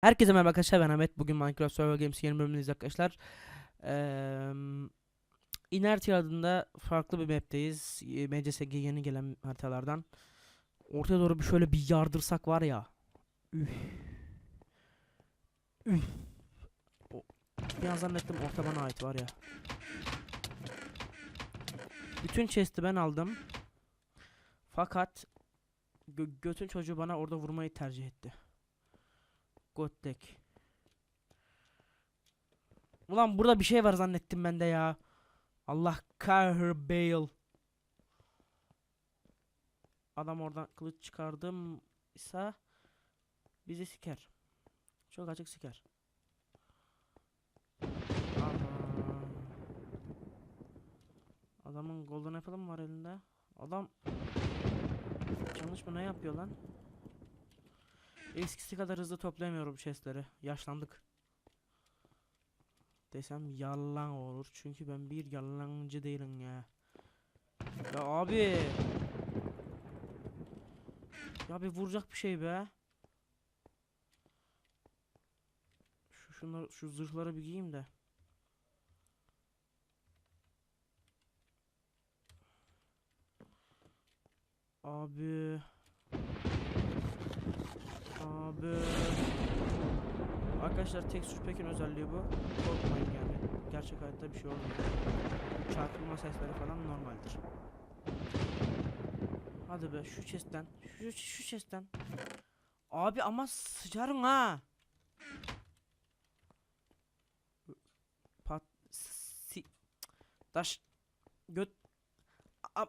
Herkese merhaba arkadaşlar ben Ahmet. Bugün Minecraft Survival Games yeni bölümündeyiz arkadaşlar. Eee Inertia adında farklı bir map'teyiz. MCSG yeni gelen haritalardan. Ortaya doğru bir şöyle bir yardırsak var ya. Üf. Üf. O, zannettim orta bana ait var ya. Bütün chest'i ben aldım. Fakat gö- götün çocuğu bana orada vurmayı tercih etti. Godtek. Ulan burada bir şey var zannettim ben de ya. Allah kahır Adam oradan kılıç çıkardım ise bizi siker. Çok açık siker. Aha. Adamın golden apple'ı var elinde? Adam Yanlış mı ne yapıyor lan? Eskisi kadar hızlı toplayamıyorum chestleri. Yaşlandık. Desem yalan olur. Çünkü ben bir yalancı değilim ya. Ya abi. Ya bir vuracak bir şey be. Şu şunları şu zırhları bir giyeyim de. Abi. Arkadaşlar texture pack'in özelliği bu. Korkmayın yani. Gerçek hayatta bir şey olmuyor. Çarpılma sesleri falan normaldir. Hadi be şu chest'ten. Şu, şu chest'ten. Abi ama sıçarım ha. Pat si taş göt A-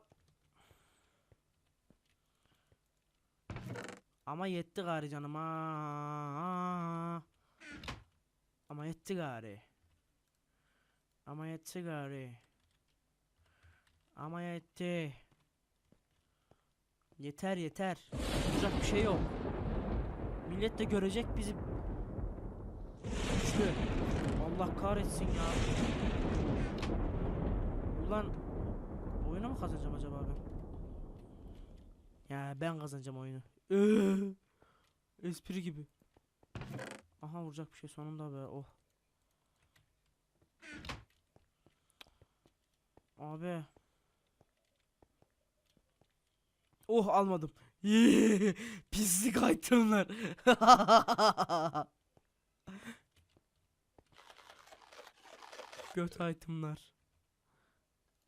Ama yetti gari canım ha. Ama yetti gari. Ama yetti gari. Ama yetti. Yeter yeter. Olacak bir şey yok. Millet de görecek bizi. Güçlü. Allah kahretsin ya. Ulan oyunu mu kazanacağım acaba ben? Ya ben kazanacağım oyunu. Espri gibi. Aha vuracak bir şey sonunda be. Oh. Abi. Oh almadım. Pislik itemler. Göt itemler.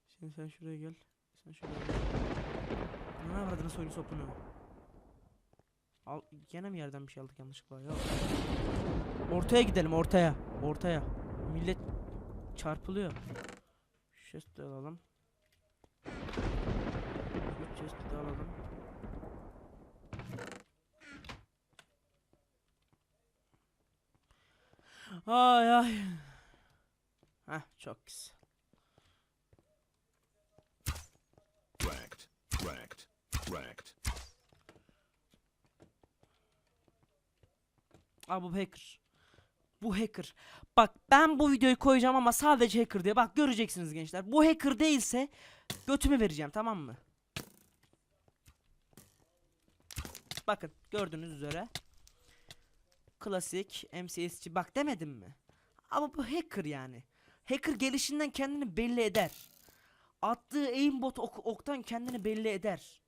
Şimdi sen şuraya gel. Sen şuraya gel. Ne avradını soyunu sopunu. Al gene mi yerden bir şey aldık yanlışlıkla ya? Ortaya gidelim ortaya. Ortaya. Millet çarpılıyor. De alalım. Şu chest'i de alalım. Ay ay. Heh çok güzel. Aa bu hacker. Bu hacker. Bak ben bu videoyu koyacağım ama sadece hacker diye. Bak göreceksiniz gençler. Bu hacker değilse götümü vereceğim tamam mı? Bakın gördüğünüz üzere. Klasik MCS'ci bak demedim mi? Ama bu hacker yani. Hacker gelişinden kendini belli eder. Attığı aimbot ok oktan kendini belli eder.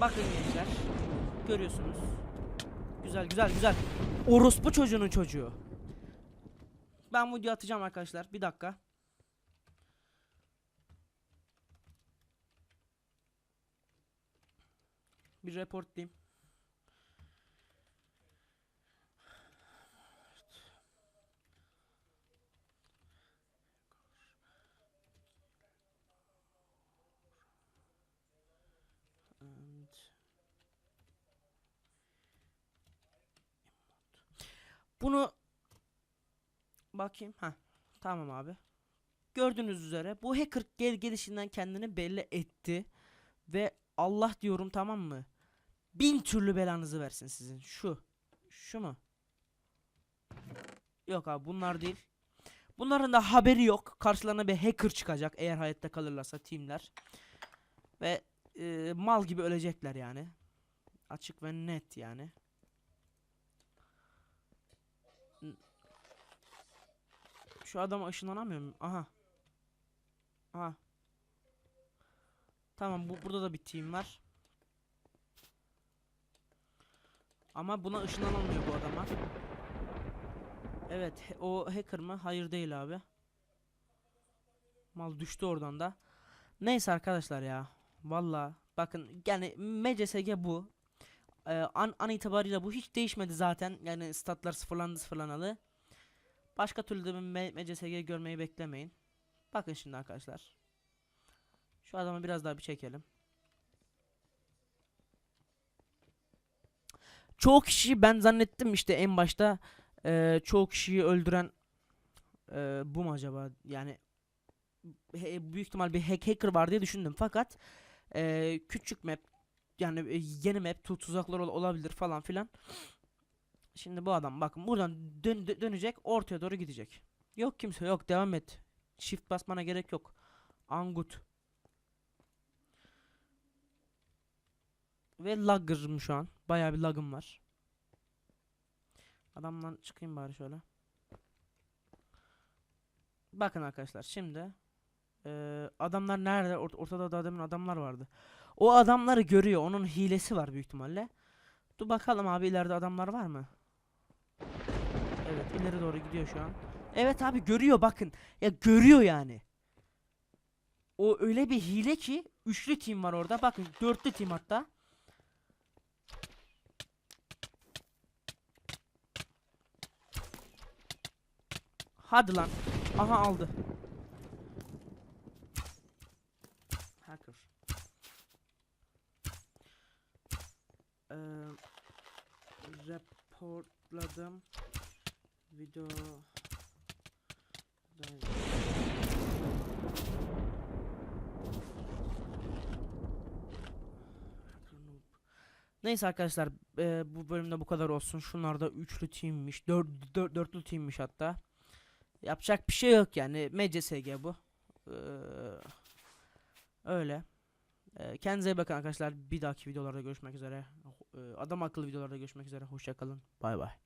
Bakın gençler. Görüyorsunuz. Güzel güzel güzel. Orospu çocuğunun çocuğu. Ben bu videoyu atacağım arkadaşlar. Bir dakika. Bir report diyeyim. Bunu bakayım. Ha. Tamam abi. Gördüğünüz üzere bu hacker gel gelişinden kendini belli etti ve Allah diyorum tamam mı? Bin türlü belanızı versin sizin. Şu. Şu mu? Yok abi bunlar değil. Bunların da haberi yok. Karşılarına bir hacker çıkacak eğer hayatta kalırlarsa teamler. Ve e, mal gibi ölecekler yani. Açık ve net yani. Şu adama ışınlanamıyor muyum? Aha. Aha. Tamam bu burada da bir team var. Ama buna ışınlanamıyor bu adama. Evet o hacker mı? Hayır değil abi. Mal düştü oradan da. Neyse arkadaşlar ya. Valla bakın yani MCSG bu. Ee, an, an itibariyle bu hiç değişmedi zaten. Yani statlar sıfırlandı sıfırlanalı. Başka türlü de MCSG görmeyi beklemeyin. Bakın şimdi arkadaşlar. Şu adamı biraz daha bir çekelim. Çoğu kişi ben zannettim işte en başta eee çoğu kişiyi öldüren eee, bu mu acaba? Yani he- büyük ihtimal bir hack hacker var diye düşündüm fakat eee, küçük map yani e, yeni map tu- tuzaklar ol- olabilir falan filan. Şimdi bu adam bakın buradan dön- dö- dönecek ortaya doğru gidecek. Yok kimse yok devam et. Shift basmana gerek yok. Angut. Ve lagger'ım şu an. Bayağı bir lagım var. Adamdan çıkayım bari şöyle. Bakın arkadaşlar şimdi eee, adamlar nerede? Ort- ortada da demin adamlar vardı. O adamları görüyor. Onun hilesi var büyük ihtimalle. Dur bakalım abi ileride adamlar var mı? İleri doğru gidiyor şu an. Evet abi görüyor bakın. Ya görüyor yani. O öyle bir hile ki üçlü team var orada. Bakın dörtlü team hatta. Hadi lan. Aha aldı. Hacker. Ee, reportladım. Video Neyse arkadaşlar e, bu bölümde bu kadar olsun. Şunlar da üçlü teammiş. Dört, dört, dörtlü teammiş hatta. Yapacak bir şey yok yani. MCSG bu. Ee, öyle. Ee, kendinize iyi bakın arkadaşlar. Bir dahaki videolarda görüşmek üzere. Ee, adam akıllı videolarda görüşmek üzere. Hoşçakalın. Bay bay.